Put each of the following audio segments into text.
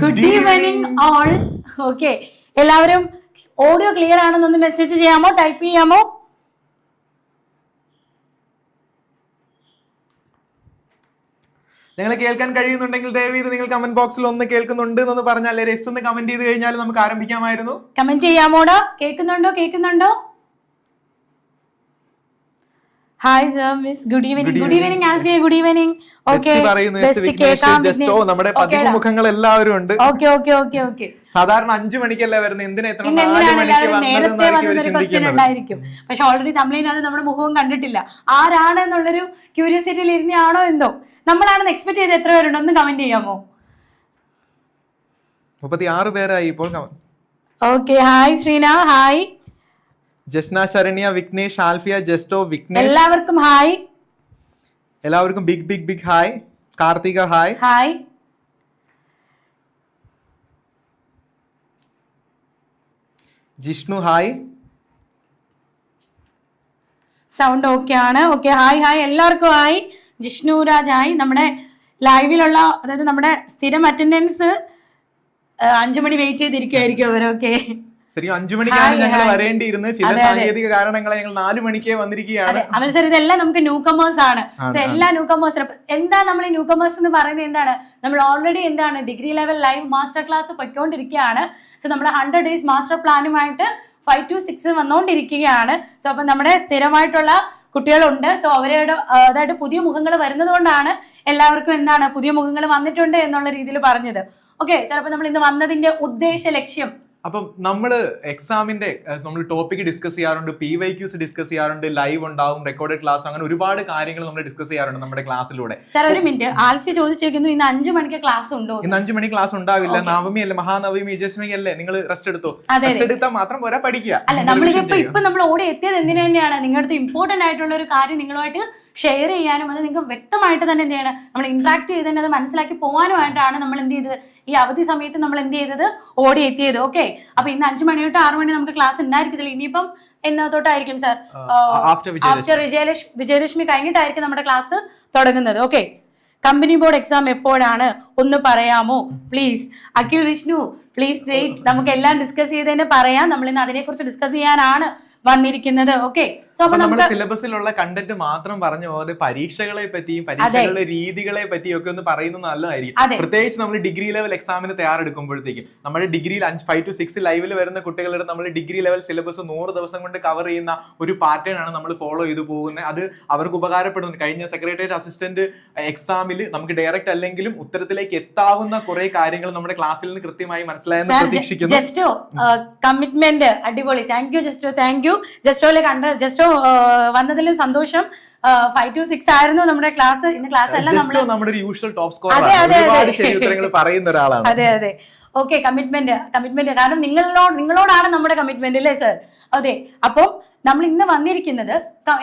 Good evening all okay എല്ലാവരും audio clear ആണെന്നൊന്ന് message ചെയ്യാമോ? ടൈപ്പ് ചെയ്യാമോ? നിങ്ങൾ കേൾക്കാൻ കഴിയുന്നുണ്ടെങ്കിൽ ദയവീത് നിങ്ങൾ കമന്റ് ബോക്സിൽ ഒന്ന് കേൾക്കുന്നുണ്ട് എന്ന് പറഞ്ഞാൽ രസ് എന്ന് കമന്റ് ചെയ്ത് കഴിഞ്ഞാൽ നമുക്ക് ആരംഭിക്കാമായിരുന്നു. കമന്റ് ചെയ്യാമോടോ? കേൾക്കുന്നുണ്ടോ? കേൾക്കുന്നുണ്ടോ? Hi sir miss good evening good evening Alfiya good evening okay പറയുന്നു എസ് നമ്മുടെ പതിവ് മുഖങ്ങൾ എല്ലാവരും ഉണ്ട്. ഓക്കെ ഓക്കെ ഓക്കെ ഓക്കെ സാധാരണ അഞ്ചു മണിക്കല്ലേ വരുന്നത് എന്തിനാ എല്ലാവരും നേരത്തെ വന്നൊരു ക്വസ്റ്റ്യൻ ഉണ്ടായിരിക്കും. പക്ഷെ ഓൾറെഡി തമിഴിനകത്ത് നമ്മുടെ മുഖവും കണ്ടിട്ടില്ല. ആരാണ് എന്നുള്ളൊരു ക്യൂരിയോസിറ്റിയിൽ ഇരുന്നാണോ എന്തോ? നമ്മളാണെന്ന് എക്സ്പെക്ട് ചെയ്ത് എത്ര പേരുണ്ട്? ഒന്ന് കമന്റ് ചെയ്യാമോ? മുപ്പത്തി ആറ് പേരായി ഇപ്പോൾ okay hi Shreena. Hi Jasna Saranya Vignesh Alfiya Justo Vignesh. എല്ലാവർക്കും ഹായ്. എല്ലാവർക്കും big big big hi. Karthika hi. Hi. Jishnu hi. Sound okay ആണ്. Okay hi hi. എല്ലാവർക്കും ഹായ്. ജിഷ്ണു രാജ് ഹായ്. നമ്മുടെ ലൈവിലുള്ള അതായത് നമ്മുടെ സ്ഥിരം അറ്റൻഡൻസ് അഞ്ചു മണി വെയിറ്റ് ചെയ്തിരിക്കുമായിരിക്കും അവരൊക്കെ ശരി അഞ്ചു മണിക്കാണ് ഞങ്ങൾ. വരേണ്ടിയിരുന്നത്. ചില. സാങ്കേതിക കാരണങ്ങളെ ഞങ്ങൾ നാലു മണിക്കേ വന്നിരിക്കുകയാണ്. അവൻ സാർ ഇതെല്ലാം നമുക്ക് ന്യൂ കമേഴ്സ് ആണ് എല്ലാ ന്യൂ കമേഴ്സിനും എന്താ നമ്മൾ ഈ ന്യൂ കമേഴ്സ് എന്ന് പറയുന്നത് എന്താണ്? നമ്മൾ ഓൾറെഡി എന്താണ്? Degree level live master class പൊയ്ക്കൊണ്ടിരിക്കുകയാണ്. So നമ്മുടെ ഹൺഡ്രഡ് ഡേയ്സ് മാസ്റ്റർ പ്ലാനുമായിട്ട് ഫൈവ് ടു സിക്സ് വന്നുകൊണ്ടിരിക്കുകയാണ് സോ അപ്പൊ നമ്മുടെ സ്ഥിരമായിട്ടുള്ള കുട്ടികളുണ്ട്. സോ അവരുടെ അതായത് പുതിയ മുഖങ്ങൾ വരുന്നത് കൊണ്ടാണ് എല്ലാവർക്കും എന്താണ് പുതിയ മുഖങ്ങൾ വന്നിട്ടുണ്ട് എന്നുള്ള രീതിയിൽ പറഞ്ഞത്. ഓക്കെ സാർ അപ്പൊ നമ്മൾ ഇന്ന് വന്നതിന്റെ ഉദ്ദേശ ലക്ഷ്യം അപ്പം നമ്മൾ എക്സാമിന്റെ നമ്മൾ ടോപ്പിക് ഡിസ്കസ് ചെയ്യാറുണ്ട് പി വൈ ക്യൂസ് ഡിസ്കസ് ചെയ്യാറുണ്ട് ലൈവ് ഉണ്ടാവും റെക്കോർഡഡ് ക്ലാസ് അങ്ങനെ ഒരുപാട് കാര്യങ്ങൾ നമ്മൾ ഡിസ്കസ് ചെയ്യാറുണ്ട് നമ്മുടെ ക്ലാസ്സിലൂടെ സാർ ഒരു മിനിറ്റ് ആൽഫി ചോദിച്ചേക്കുന്നു ഇന്ന് അഞ്ചു മണിക്ക് ക്ലാസ് ഉണ്ടോ ഇന്ന് അഞ്ചു മണി ക്ലാസ് ഉണ്ടാവില്ല. നവമി അല്ലേ മഹാനവമി വിജയശ്മി അല്ലേ നിങ്ങൾ റെസ്റ്റ് എടുത്തോ? റെസ്റ്റ് എടുത്താൽ മാത്രം പോരാ പഠിക്കുക. അല്ല നമ്മൾ നമ്മളിപ്പോ ഇപ്പൊ നമ്മൾ ഓടി എത്തിയത് എന്തിനു തന്നെയാണ്? നിങ്ങളുടെ ഇമ്പോർട്ടന്റ് ആയിട്ടുള്ള ഒരു കാര്യം നിങ്ങളുമായിട്ട് ഷെയർ ചെയ്യാനും അത് നിങ്ങൾക്ക് വ്യക്തമായിട്ട് തന്നെ എന്ത് ചെയ്യണം? നമ്മൾ ഇന്ററാക്ട് ചെയ്ത് തന്നെ അത് മനസ്സിലാക്കി പോകാനുമായിട്ടാണ് നമ്മൾ എന്ത് ചെയ്തത്? ഈ അവധി സമയത്ത് നമ്മൾ എന്ത് ചെയ്തത്? ഓടി എത്തിയത്. ഓക്കെ അപ്പൊ ഇന്ന് അഞ്ചു മണി തൊട്ട് ആറു മണി നമുക്ക് ക്ലാസ് ഉണ്ടായിരിക്കത്തില്ല ഇനിയിപ്പം എന്നാ തൊട്ടായിരിക്കും സാർ. ആഫ്റ്റർ വിജയലക്ഷ്മി വിജയദശമി. കഴിഞ്ഞിട്ടായിരിക്കും നമ്മുടെ ക്ലാസ് തുടങ്ങുന്നത്. ഓക്കെ കമ്പനി ബോർഡ് എക്സാം എപ്പോഴാണ്? ഒന്ന് പറയാമോ? Please Akhil Vishnu please wait നമുക്ക് എല്ലാം ഡിസ്കസ് ചെയ്ത് തന്നെ പറയാം. നമ്മൾ ഇന്ന് അതിനെക്കുറിച്ച് ഡിസ്കസ് ചെയ്യാനാണ് വന്നിരിക്കുന്നത്. ഓക്കെ നമ്മുടെ സിലബസിലുള്ള കണ്ടന്റ് മാത്രം പറഞ്ഞു പോകാതെ പരീക്ഷകളെ പറ്റിയും പരീക്ഷകളുടെ രീതികളെ പറ്റിയും ഒക്കെ ഒന്ന് പറയുന്നത് നല്ലതായിരിക്കും. പ്രത്യേകിച്ച് നമ്മൾ ഡിഗ്രി ലെവൽ എക്സാമിന് തയ്യാറെടുക്കുമ്പോഴത്തേക്കും നമ്മുടെ ഡിഗ്രിയിൽ അഞ്ച് ഫൈവ് ടു സിക്സ് ലൈവിൽ വരുന്ന കുട്ടികളുടെ നമ്മൾ ഡിഗ്രി ലെവൽ സിലബസ് നൂറ് ദിവസം കൊണ്ട് കവർ ചെയ്യുന്ന ഒരു പാറ്റേൺ ആണ് നമ്മൾ ഫോളോ ചെയ്തു പോകുന്നത്. അത് അവർക്ക് ഉപകാരപ്പെടുന്നുണ്ട്. കഴിഞ്ഞ സെക്രട്ടേറിയറ്റ് അസിസ്റ്റന്റ് എക്സാമിൽ നമുക്ക് ഡയറക്റ്റ് അല്ലെങ്കിലും ഉത്തരത്തിലേക്ക് എത്താവുന്ന കുറെ കാര്യങ്ങൾ നമ്മുടെ ക്ലാസ്സിൽ നിന്ന് കൃത്യമായി മനസ്സിലായെന്ന് പ്രതീക്ഷിക്കുന്നു. ജസ്റ്റോ കമ്മിറ്റ്മെന്റ് അടിപൊളി. Thank you Justo thank you ജസ്റ്റോയിലെ കണ്ട ജസ്റ്റോ വന്നതിൽ സന്തോഷം. ഫൈവ് ടു സിക്സ് ആയിരുന്നു നമ്മുടെ ക്ലാസ് ഇന്ന് ക്ലാസ് എല്ലാം നമ്മുടെ യൂഷ്വൽ ടോപ്പ് സ്കോർ അതെ, അതെ, അതെ. പറയുന്ന ഒരാളാണ്. അതെ അതെ. ഓക്കെ കമ്മിറ്റ്മെന്റ് കമ്മിറ്റ്മെന്റ് കാരണം നിങ്ങളോട് നിങ്ങളോടാണ് നമ്മുടെ കമ്മിറ്റ്മെന്റ് അല്ലേ സർ അതെ. അപ്പം നമ്മൾ ഇന്ന് വന്നിരിക്കുന്നത്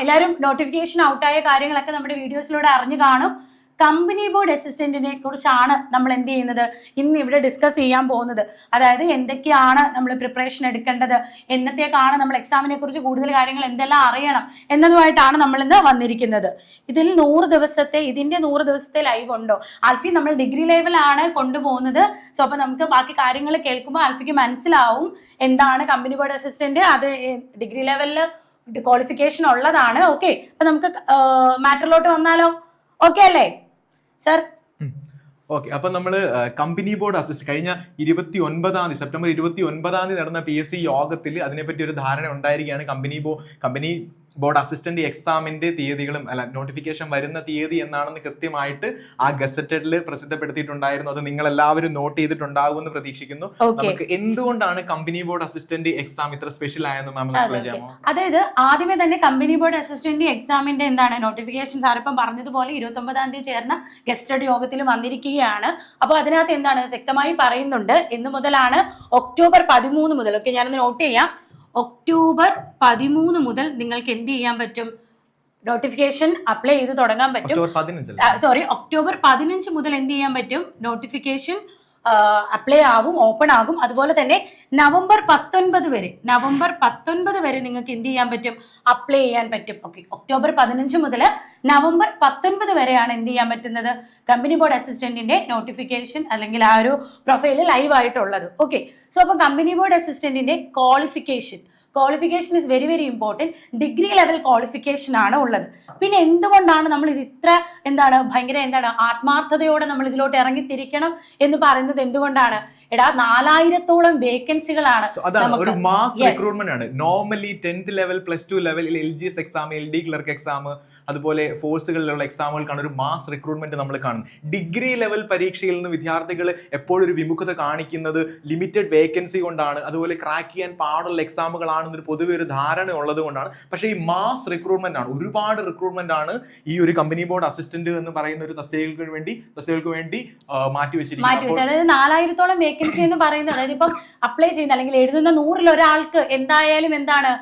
എല്ലാവരും നോട്ടിഫിക്കേഷൻ ഔട്ടായ കാര്യങ്ങളൊക്കെ നമ്മുടെ വീഡിയോസിലൂടെ അറിഞ്ഞു കാണും. കമ്പനി ബോർഡ് അസിസ്റ്റന്റിനെ കുറിച്ചാണ് നമ്മൾ എന്ത് ചെയ്യുന്നത്? ഇന്ന് ഇവിടെ ഡിസ്കസ് ചെയ്യാൻ പോകുന്നത്. അതായത് എന്തൊക്കെയാണ് നമ്മൾ പ്രിപ്പറേഷൻ എടുക്കേണ്ടത്? എന്നത്തേക്കാണ് നമ്മൾ എക്സാമിനെ കുറിച്ച് കൂടുതൽ കാര്യങ്ങൾ എന്തെല്ലാം അറിയണം? എന്നതുമായിട്ടാണ് നമ്മൾ ഇന്ന് വന്നിരിക്കുന്നത്. ഇതിൽ നൂറ് ദിവസത്തെ ഇതിന്റെ നൂറ് ദിവസത്തെ ലൈവ് ഉണ്ടോ? ആൽഫി നമ്മൾ ഡിഗ്രി ലെവലാണ് കൊണ്ടുപോകുന്നത്. സോ അപ്പൊ നമുക്ക് ബാക്കി കാര്യങ്ങൾ കേൾക്കുമ്പോൾ ആൽഫിക്ക് മനസ്സിലാവും എന്താണ് കമ്പനി ബോർഡ് അസിസ്റ്റന്റ് അത് ഡിഗ്രി ലെവലിൽ ക്വാളിഫിക്കേഷൻ ഉള്ളതാണ്. ഓക്കെ അപ്പൊ നമുക്ക് മാറ്ററിലോട്ട് വന്നാലോ? ഓക്കെ അല്ലേ? ഓക്കെ അപ്പൊ നമ്മൾ കമ്പനി ബോർഡ് അസിസ്റ്റ് കഴിഞ്ഞ ഇരുപത്തി ഒൻപതാം തീയതി സെപ്റ്റംബർ ഇരുപത്തി ഒൻപതാം തീയതി നടന്ന പി എസ് സി യോഗത്തിൽ അതിനെപ്പറ്റി ഒരു ധാരണ ഉണ്ടായിരിക്കുകയാണ് കമ്പനി ബോ കമ്പനി ബോർഡ് അസിസ്റ്റന്റ് എക്സാമിന്റെ തീയതികളും അല്ല നോട്ടിഫിക്കേഷൻ വരുന്ന തീയതി എന്നാണെന്ന് കൃത്യമായിട്ട് ആ ഗസറ്റഡിൽ പ്രസിദ്ധപ്പെടുത്തിയിട്ടുണ്ടായിരുന്നു. അത് നിങ്ങൾ എല്ലാവരും നോട്ട് ചെയ്തിട്ടുണ്ടാകുമെന്ന് പ്രതീക്ഷിക്കുന്നു. നമുക്ക് എന്തുകൊണ്ടാണ് കമ്പനി ബോർഡ് അസിസ്റ്റന്റ് എക്സാം ഇത്ര സ്പെഷ്യൽ ആയെന്ന് മാം എക്സ്പ്ലെയിൻ അതായത് ആദ്യമേ തന്നെ കമ്പനി ബോർഡ് അസിസ്റ്റന്റ് എക്സാമിന്റെ എന്താണ് നോട്ടിഫിക്കേഷൻ സാർ ഇപ്പം പറഞ്ഞതുപോലെ ഇരുപത്തി ഒമ്പതാം തീയതി ചേർന്ന ഗസ്റ്റഡ് യോഗത്തിൽ വന്നിരിക്കുകയാണ്. അപ്പോൾ അതിനകത്ത് എന്താണ്? വ്യക്തമായി പറയുന്നുണ്ട്. എന്ന് മുതലാണ് ഒക്ടോബർ പതിമൂന്ന് മുതൽ. ഓക്കെ ഞാനൊന്ന് നോട്ട് ചെയ്യാം. ഒക്ടോബർ പതിമൂന്ന് മുതൽ നിങ്ങൾക്ക് എന്ത് ചെയ്യാൻ പറ്റും? നോട്ടിഫിക്കേഷൻ അപ്ലൈ ചെയ്ത് തുടങ്ങാൻ പറ്റും. സോറി ഒക്ടോബർ പതിനഞ്ച് മുതൽ എന്ത് ചെയ്യാൻ പറ്റും? നോട്ടിഫിക്കേഷൻ അപ്ലൈ ആവും ഓപ്പൺ ആകും. അതുപോലെ തന്നെ നവംബർ പത്തൊൻപത് വരെ നവംബർ പത്തൊൻപത് വരെ നിങ്ങൾക്ക് എന്ത് ചെയ്യാൻ പറ്റും? അപ്ലൈ ചെയ്യാൻ പറ്റും. ഓക്കെ ഒക്ടോബർ പതിനഞ്ച് മുതൽ നവംബർ പത്തൊൻപത് വരെയാണ് എന്ത് ചെയ്യാൻ പറ്റുന്നത്? കമ്പനി ബോർഡ് അസിസ്റ്റന്റിന്റെ നോട്ടിഫിക്കേഷൻ അല്ലെങ്കിൽ ആ ഒരു പ്രൊഫൈൽ ലൈവ് ആയിട്ടുള്ളത്. ഓക്കെ സോ അപ്പം company board അസിസ്റ്റന്റിന്റെ qualification qualification is very very important degree level qualification ആണ് ഉള്ളത്. പിന്നെ എന്തുകൊണ്ടാണ് നമ്മൾ ഇത് ഇത്ര എന്താണ് ഭയങ്കര എന്താണ് ആത്മാർത്ഥതയോടെ നമ്മൾ ഇതിലോട്ട് ഇറങ്ങിത്തിരിക്കണം എന്ന് പറയുന്നത് എന്തുകൊണ്ടാണ്? എടാ നാലായിരത്തോളം വേക്കൻസികളാണ്. ഒരു മാസ് Yes. റിക്രൂട്ട്മെന്റ് ആണ്. Normally tenth level plus two level L G S exam L D clerk exam അതുപോലെ ഫോഴ്സുകളിലുള്ള എക്സാമുകൾക്കാണ് ഒരു മാസ് റിക്രൂട്ട്മെന്റ് നമ്മൾ കാണുന്നത്. ഡിഗ്രി ലെവൽ പരീക്ഷയിൽ നിന്ന് വിദ്യാർത്ഥികൾ എപ്പോഴും ഒരു വിമുഖത കാണിക്കുന്നത് ലിമിറ്റഡ് വേക്കൻസി കൊണ്ടാണ്. അതുപോലെ ക്രാക്ക് ചെയ്യാൻ പാടുള്ള എക്സാമുകളാണെന്നൊരു പൊതുവെ ഒരു ധാരണ ഉള്ളത് കൊണ്ടാണ്. പക്ഷേ ഈ മാസ് റിക്രൂട്ട്മെന്റ് ആണ്. ഒരുപാട് റിക്രൂട്ട്മെന്റ് ആണ് ഈ ഒരു കമ്പനി ബോർഡ് അസിസ്റ്റന്റ് എന്ന് പറയുന്ന ഒരു തസ്തികൾക്ക് വേണ്ടി തസ്തികൾക്ക് വേണ്ടി മാറ്റി വെച്ചിരിക്കുന്നത് അതായത് നാലായിരത്തോളം വേക്കൻസി എന്ന് പറയുന്നത് അതായത് ഇപ്പം അപ്ലൈ ചെയ്യുന്ന അല്ലെങ്കിൽ എഴുതുന്ന നൂറിൽ ഒരാൾക്ക് എന്തായാലും എന്താണ്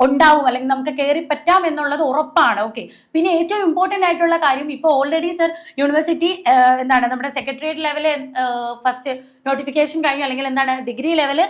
ഉണ്ടാവും അല്ലെങ്കിൽ നമുക്ക് കയറി പറ്റാം എന്നുള്ളത് ഉറപ്പാണ് ഓക്കെ പിന്നെ ഏറ്റവും ഇമ്പോർട്ടന്റ് ആയിട്ടുള്ള കാര്യം ഇപ്പോൾ ഓൾറെഡി സർ യൂണിവേഴ്സിറ്റി എന്താണ് നമ്മുടെ സെക്രട്ടേറിയറ്റ് ലെവൽ ഫസ്റ്റ് നോട്ടിഫിക്കേഷൻ കഴിഞ്ഞു അല്ലെങ്കിൽ എന്താണ് degree level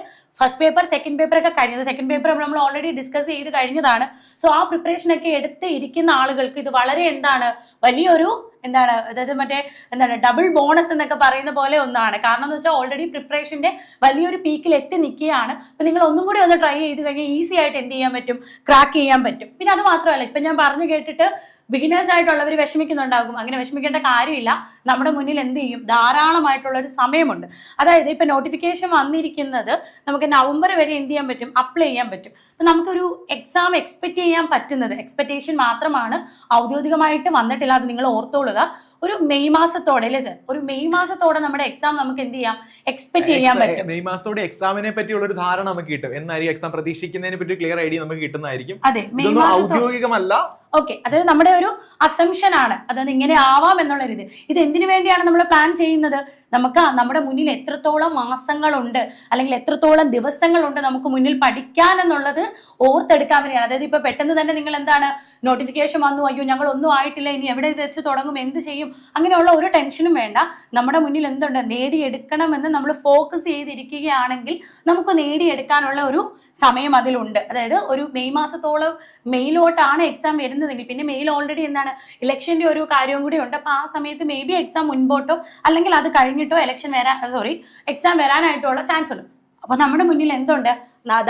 first paper second paper ഒക്കെ കഴിഞ്ഞത്. സെക്കൻഡ് പേപ്പർ നമ്മൾ ഓൾറെഡി ഡിസ്കസ് ചെയ്ത് കഴിഞ്ഞതാണ്. സോ ആ പ്രിപ്പറേഷൻ ഒക്കെ എടുത്ത് ഇരിക്കുന്ന ആളുകൾക്ക് ഇത് വളരെ എന്താണ് വലിയൊരു എന്താണ് അതായത് മറ്റേ എന്താണ് ഡബിൾ ബോണസ് എന്നൊക്കെ പറയുന്ന പോലെ ഒന്നാണ്. കാരണം എന്ന് വെച്ചാൽ ഓൾറെഡി പ്രിപ്പറേഷന്റെ വലിയൊരു പീക്കിൽ എത്തി നിൽക്കുകയാണ് അപ്പൊ നിങ്ങൾ ഒന്നും കൂടി ഒന്ന് ട്രൈ ചെയ്ത് കഴിഞ്ഞാൽ ഈസി ആയിട്ട് എന്ത് ചെയ്യാൻ പറ്റും? ക്രാക്ക് ചെയ്യാൻ പറ്റും. പിന്നെ അത് മാത്രമല്ല ഇപ്പൊ ഞാൻ പറഞ്ഞു കേട്ടിട്ട് ബിഗിനേഴ്സ് ആയിട്ടുള്ളവർ വിഷമിക്കുന്നുണ്ടാകും. അങ്ങനെ വിഷമിക്കേണ്ട കാര്യമില്ല. നമ്മുടെ മുന്നിൽ എന്ത് ചെയ്യും? ധാരാളമായിട്ടുള്ള ഒരു സമയമുണ്ട്. അതായത് ഇപ്പൊ നോട്ടിഫിക്കേഷൻ വന്നിരിക്കുന്നത് നമുക്ക് നവംബർ വരെ എന്ത് ചെയ്യാൻ പറ്റും? അപ്ലൈ ചെയ്യാൻ പറ്റും. അപ്പൊ നമുക്കൊരു എക്സാം എക്സ്പെക്ട് ചെയ്യാൻ പറ്റുന്നത്. എക്സ്പെക്ടേഷൻ മാത്രമാണ് ഔദ്യോഗികമായിട്ട് വന്നിട്ടില്ല. അത് നിങ്ങൾ ഓർത്തോളുക. ഒരു മെയ് മാസത്തോടെ അല്ലേ സർ? ഒരു മെയ് മാസത്തോടെ നമ്മുടെ എക്സാം നമുക്ക് എന്ത് ചെയ്യാം? എക്സ്പെക്ട് ചെയ്യാൻ പറ്റും. മെയ് മാസത്തോടെ എക്സാമിനെ പറ്റിയുള്ള ഒരു ധാരണ നമുക്ക് കിട്ടും. എന്നായിരിക്കും എക്സാം പ്രതീക്ഷിക്കുന്നതിനെ പറ്റി ക്ലിയർ ഐഡിയ നമുക്ക് കിട്ടുന്നതായിരിക്കും. അതെ മെയ് ഔദ്യോഗികമല്ല. ഓക്കെ അതായത് നമ്മുടെ ഒരു അസംഷൻ ആണ്. അതായത് ഇങ്ങനെ ആവാം എന്നുള്ള രീതി ഇത് എന്തിനു വേണ്ടിയാണ് നമ്മൾ പ്ലാൻ ചെയ്യുന്നത്? നമുക്ക് നമ്മുടെ മുന്നിൽ എത്രത്തോളം മാസങ്ങളുണ്ട് അല്ലെങ്കിൽ എത്രത്തോളം ദിവസങ്ങളുണ്ട് നമുക്ക് മുന്നിൽ പഠിക്കാൻ എന്നുള്ളത് ഓർത്തെടുക്കാൻ വേണ്ടിയാണ്. അതായത് ഇപ്പൊ പെട്ടെന്ന് തന്നെ നിങ്ങൾ എന്താണ് നോട്ടിഫിക്കേഷൻ വന്നു അയ്യോ ഞങ്ങൾ ഒന്നും ആയിട്ടില്ല ഇനി എവിടെ വെച്ച് തുടങ്ങും എന്ത് ചെയ്യും? അങ്ങനെയുള്ള ഒരു ടെൻഷനും വേണ്ട. നമ്മുടെ മുന്നിൽ എന്തുണ്ട്? നേടിയെടുക്കണമെന്ന് നമ്മൾ ഫോക്കസ് ചെയ്തിരിക്കുകയാണെങ്കിൽ നമുക്ക് നേടിയെടുക്കാനുള്ള ഒരു സമയം അതിലുണ്ട്. അതായത് ഒരു മെയ് മാസത്തോളം മെയിലോട്ടാണ് എക്സാം വരുന്നതെങ്കിൽ പിന്നെ മെയിൽ ഓൾറെഡി എന്താണ് ഇലക്ഷന്റെ ഒരു കാര്യവും കൂടി ഉണ്ട്. അപ്പൊ ആ സമയത്ത് മേ ബി എക്സാം മുൻപോട്ടോ അല്ലെങ്കിൽ അത് കഴിഞ്ഞിട്ടോ ഇലക്ഷൻ വരാൻ സോറി എക്സാം വരാനായിട്ടുള്ള ചാൻസ് ഉണ്ട്. അപ്പൊ നമ്മുടെ മുന്നിൽ എന്തുണ്ട്?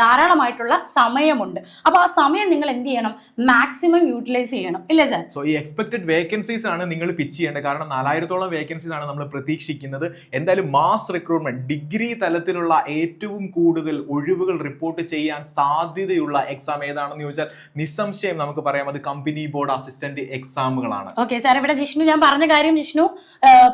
ധാരാളമായിട്ടുള്ള സമയമുണ്ട്. അപ്പൊ ആ സമയം നിങ്ങൾ എന്ത് ചെയ്യണം? മാക്സിമം യൂട്ടിലൈസ് ചെയ്യണം. ഇല്ലേ സാർ? സോ ഈ എക്സ്പെക്ടഡ് വേക്കൻസീസ് ആണ് നിങ്ങൾ പിച്ച് ചെയ്യേണ്ടത്. കാരണം നാലായിരത്തോളം വേക്കൻസീസ് ആണ് നമ്മൾ പ്രതീക്ഷിക്കുന്നത്. എന്തായാലും മാസ് റിക്രൂട്ട്മെന്റ് ഡിഗ്രി തലത്തിലുള്ള ഏറ്റവും കൂടുതൽ ഒഴിവുകൾ റിപ്പോർട്ട് ചെയ്യാൻ സാധ്യതയുള്ള എക്സാം ഏതാണെന്ന് ചോദിച്ചാൽ നിസ്സംശയം നമുക്ക് പറയാം. അത് കമ്പനി ബോർഡ് അസിസ്റ്റന്റ് എക്സാമുകളാണ് ഓക്കെ സാർ ഇവിടെ ജിഷ്ണു ഞാൻ പറഞ്ഞ കാര്യം ജിഷ്ണു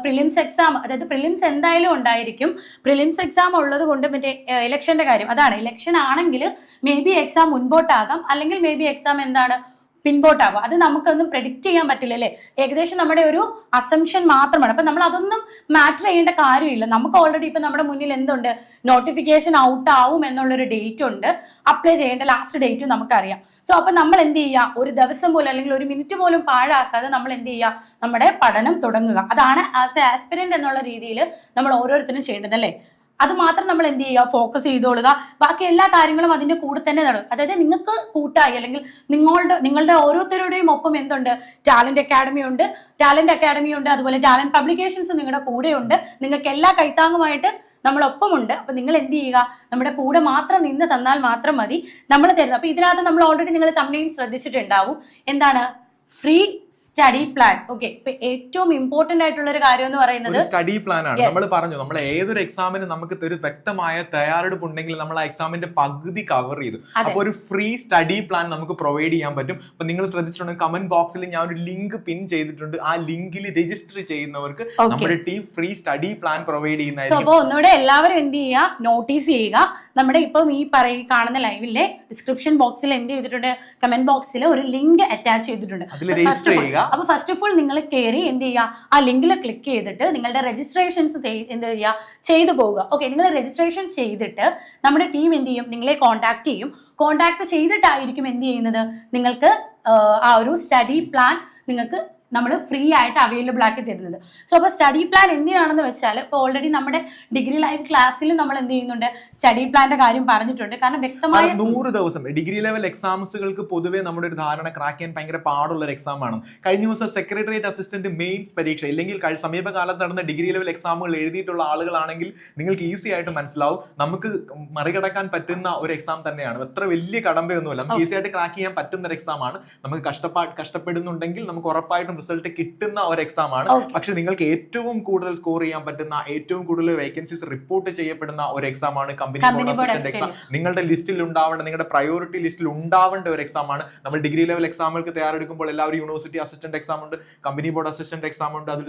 പ്രിലിംസ് എക്സാം അതായത് പ്രിലിംസ് എന്തായാലും ഉണ്ടായിരിക്കും. പ്രിലിംസ് എക്സാം ഉള്ളത് കൊണ്ട് മറ്റേ ഇലക്ഷന്റെ കാര്യം. അതാണ് ഇലക്ഷൻ ആണെങ്കിൽ മേ ബി എക്സാം മുൻപോട്ടാകാം. അല്ലെങ്കിൽ മേ ബി എക്സാം എന്താണ്? പിൻപോട്ടാകും. അത് നമുക്കൊന്നും പ്രെഡിക്റ്റ് ചെയ്യാൻ പറ്റില്ല അല്ലേ? ഏകദേശം നമ്മുടെ ഒരു അസംഷൻ മാത്രമാണ്. അപ്പൊ നമ്മൾ അതൊന്നും മാറ്റർ ചെയ്യേണ്ട കാര്യമില്ല. നമുക്ക് ഓൾറെഡി ഇപ്പൊ നമ്മുടെ മുന്നിൽ എന്തുണ്ട്? നോട്ടിഫിക്കേഷൻ ഔട്ട് ആവും എന്നുള്ളൊരു ഡേറ്റ് ഉണ്ട്. അപ്ലൈ ചെയ്യേണ്ട ലാസ്റ്റ് ഡേറ്റ് നമുക്കറിയാം. സോ അപ്പൊ നമ്മൾ എന്ത് ചെയ്യുക ഒരു ദിവസം പോലും അല്ലെങ്കിൽ ഒരു മിനിറ്റ് പോലും പാഴാക്കാതെ നമ്മൾ എന്ത് ചെയ്യുക നമ്മുടെ പഠനം തുടങ്ങുക. അതാണ് ആസ് എ ആസ്പിരന്റ് എന്നുള്ള രീതിയിൽ നമ്മൾ ഓരോരുത്തരും ചെയ്യേണ്ടത് അല്ലേ? അത് മാത്രം നമ്മൾ എന്ത് ചെയ്യുക? ഫോക്കസ് ചെയ്തോളുക. ബാക്കി എല്ലാ കാര്യങ്ങളും അതിന്റെ കൂടെ തന്നെ നടക്കും അതായത് നിങ്ങൾക്ക് കൂട്ടായി. അല്ലെങ്കിൽ നിങ്ങളുടെ നിങ്ങളുടെ ഓരോരുത്തരുടെയും ഒപ്പം എന്തുണ്ട്? ടാലന്റ് അക്കാഡമി ഉണ്ട്. ടാലന്റ് അക്കാഡമി ഉണ്ട്. അതുപോലെ ടാലന്റ് പബ്ലിക്കേഷൻസ് നിങ്ങളുടെ കൂടെയുണ്ട്. നിങ്ങൾക്ക് എല്ലാ കൈത്താങ്ങുമായിട്ട് നമ്മളൊപ്പമുണ്ട്. അപ്പൊ നിങ്ങൾ എന്ത് ചെയ്യുക? നമ്മുടെ കൂടെ മാത്രം നിന്ന് തന്നാൽ മാത്രം മതി. നമ്മൾ തരുന്നത് അപ്പൊ ഇതിനകത്ത് നമ്മൾ ഓൾറെഡി നിങ്ങൾ തമ്മിൽ ശ്രദ്ധിച്ചിട്ടുണ്ടാവും. എന്താണ്? ഫ്രീ സ്റ്റഡി പ്ലാൻ ഓക്കെ ഏറ്റവും ഇമ്പോർട്ടന്റ് ആയിട്ടുള്ള ഒരു കാര്യം എന്ന് പറയുന്നത് സ്റ്റഡി പ്ലാൻ ആണ്. നമ്മൾ പറഞ്ഞു നമ്മൾ ഏതൊരു എക്സാമിന് നമുക്ക് ഒരു വ്യക്തമായ തയ്യാറെടുപ്പ് ഉണ്ടെങ്കിൽ നമ്മൾ ആ എക്സാമിന്റെ പകുതി കവർ ചെയ്തു. അപ്പൊ ഒരു ഫ്രീ സ്റ്റഡി പ്ലാൻ നമുക്ക് പ്രൊവൈഡ് ചെയ്യാൻ പറ്റും. അപ്പൊ നിങ്ങൾ ശ്രദ്ധിച്ചിട്ടുണ്ടെങ്കിൽ കമന്റ് ബോക്സിൽ ഞാൻ ഒരു ലിങ്ക് പിൻ ചെയ്തിട്ടുണ്ട്. ആ ലിങ്കിൽ രജിസ്റ്റർ ചെയ്യുന്നവർക്ക്. നമ്മുടെ team free study plan provide ചെയ്യുന്ന ചെയ്യുന്നതായിരിക്കും അപ്പോൾ ഒന്നുകൂടെ എല്ലാവരും എന്ത് ചെയ്യുക? നോട്ടീസ് ചെയ്യുക. നമ്മുടെ ഇപ്പം ഈ പറയ കാണുന്ന ലൈവിലെ ഡിസ്ക്രിപ്ഷൻ ബോക്സിൽ എന്ത് ചെയ്തിട്ടുണ്ട്? കമന്റ് ബോക്സിൽ ഒരു ലിങ്ക് അറ്റാച്ച് ചെയ്തിട്ടുണ്ട്. അതിൽ രജിസ്റ്റർ ചെയ്യുക. അപ്പൊ ഫസ്റ്റ് ഓഫ് ഓൾ നിങ്ങൾ കയറി എന്ത് ചെയ്യുക? ആ ലിങ്കിൽ ക്ലിക്ക് ചെയ്തിട്ട് നിങ്ങളുടെ രജിസ്ട്രേഷൻസ് എന്ത് ചെയ്യുക? ചെയ്തു പോവുക. ഓക്കെ നിങ്ങൾ രജിസ്ട്രേഷൻ ചെയ്തിട്ട് നമ്മുടെ ടീം എന്ത് ചെയ്യും? നിങ്ങളെ കോൺടാക്ട് ചെയ്യും. കോൺടാക്ട് ചെയ്തിട്ടായിരിക്കും എന്ത് ചെയ്യുന്നത്? നിങ്ങൾക്ക് ആ, ആ ഒരു സ്റ്റഡി പ്ലാൻ നിങ്ങൾക്ക് നമ്മൾ ഫ്രീ ആയിട്ട് അവൈലബിൾ ആക്കി തരുന്നത്. സോ അപ്പോൾ സ്റ്റഡി പ്ലാൻ എന്തിനാണെന്ന് വെച്ചാൽ ഇപ്പോൾ ഓൾറെഡി നമ്മുടെ ഡിഗ്രി ലൈവ് ക്ലാസ്സിൽ നമ്മൾ എന്ത് ചെയ്യുന്നുണ്ട്? സ്റ്റഡി പ്ലാന്റെ കാര്യം പറഞ്ഞിട്ടുണ്ട്. കാരണം വ്യക്തമായ നൂറ് ദിവസം. ഡിഗ്രി ലെവൽ എക്സാംസുകൾക്ക് പൊതുവേ നമ്മുടെ ഒരു ധാരണ ക്രാക്ക് ചെയ്യാൻ ഭയങ്കര പാടുള്ള ഒരു എക്സാം ആണ്. കഴിഞ്ഞ ദിവസം സെക്രട്ടേറിയറ്റ് അസിസ്റ്റന്റ് മെയിൻസ് പരീക്ഷ ഇല്ലെങ്കിൽ സമീപകാലത്ത് നടന്ന ഡിഗ്രി ലെവൽ എക്സാമുകൾ എഴുതിയിട്ടുള്ള ആളുകളാണെങ്കിൽ നിങ്ങൾക്ക് ഈസി ആയിട്ട് മനസ്സിലാവും. നമുക്ക് മറികടക്കാൻ പറ്റുന്ന ഒരു എക്സാം തന്നെയാണ്. എത്ര വലിയ കടമ്പയൊന്നുമില്ല. നമുക്ക് ഈസി ആയിട്ട് ക്രാക്ക് ചെയ്യാൻ പറ്റുന്ന ഒരു എക്സാം ആണ്. നമുക്ക് കഷ്ടപ്പാ കഷ്ടപ്പെടുന്നുണ്ടെങ്കിൽ നമുക്ക് ഉറപ്പായിട്ടും റിസൾട്ട് കിട്ടുന്ന ഒരു എക്സാം ആണ്. പക്ഷെ നിങ്ങൾക്ക് ഏറ്റവും കൂടുതൽ സ്കോർ ചെയ്യാൻ പറ്റുന്ന ഏറ്റവും കൂടുതൽ വേക്കൻസീസ് റിപ്പോർട്ട് ചെയ്യപ്പെടുന്ന ഒരു എക്സാം ആണ് കമ്പനി ബോർഡ് എക്സാം നിങ്ങളുടെ ലിസ്റ്റിൽ ഉണ്ടാവേണ്ട നിങ്ങളുടെ പ്രയോറിറ്റി ലിസ്റ്റിൽ ഉണ്ടാവേണ്ട ഒരു എക്സാം ആണ്. നമ്മൾ ഡിഗ്രി ലെവൽ എക്സാമുകൾക്ക് തയ്യാറെടുക്കുമ്പോൾ എല്ലാവരും യൂണിവേഴ്സിറ്റി അസിസ്റ്റന്റ് എക്സാം ഉണ്ട് കമ്പനി ബോർഡ് അസിസ്റ്റന്റ് എക്സാം ഉണ്ട് അതിൽ